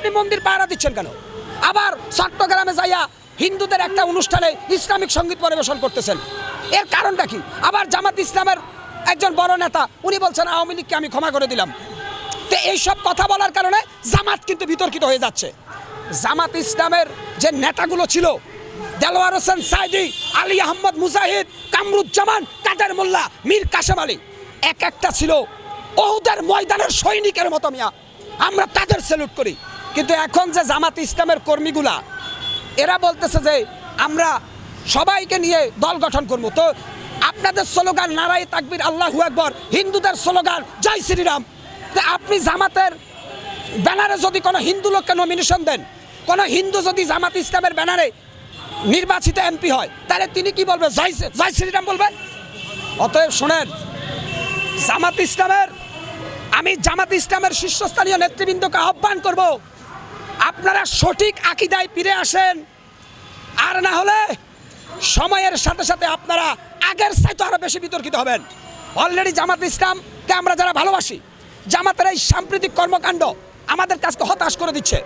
আপনি মন্দির পাহারা দিচ্ছেন কেন? আবার চট্টগ্রামে যাইয়া হিন্দুদের একটা অনুষ্ঠানে ইসলামিক সংগীত পরিবেশন করতেছেন। এর কারণটা কি? আবার জামাত ইসলামের একজন বড় নেতা, উনি বলছেন, আওয়ামী লীগকে আমি ক্ষমা করে দিলাম। তো এইসব কথা বলার কারণে জামাত কিন্তু বিতর্কিত হয়ে যাচ্ছে। জামাত ইসলামের যে নেতাগুলো ছিল, দেলোয়ার হোসেন সাইদি, আলী আহমদ মুজাহিদ, কামরুজ্জামান, কাদের মোল্লা, মীর কাশেম আলী, এক একটা ছিল। ওহুদের ময়দানের সৈনিকের মতো মিয়া। আমরা তাদের স্যালুট করি। কিন্তু এখন যে জামাত ইসলামের কর্মীগুলা, এরা বলতেছে যে আমরা সবাইকে নিয়ে দল গঠন করব। তো আপনাদের স্লোগান নারাই তাকবির, আল্লাহু আকবর, হিন্দুদের স্লোগান, জয় শ্রীরাম। তো আপনি জামাতের ব্যানারে যদি কোনো হিন্দু লোককে নমিনেশন দেন, কোনো হিন্দু যদি জামাত ইসলামের ব্যানারে নির্বাচিত এমপি হয়, তাহলে তিনি কি বলবে? জয় জয় শ্রীরাম বলবে? অতএব শোনেন, জামাত ইসলামের আমি জামাত ইসলামের শীর্ষস্থানীয় নেতৃবৃন্দকে আহ্বান করব আপনারা সঠিক আকিদায় ফিরে আসেন। আর না হলে সময়ের সাথে সাথে আপনারা আগের চাইতে আরও বেশি বিতর্কিত হবেন। অলরেডি জামাত ইসলামকে আমরা যারা ভালোবাসি, জামাতের এই সাম্প্রতিক কর্মকাণ্ড আমাদের কাজকে হতাশ করে দিচ্ছে।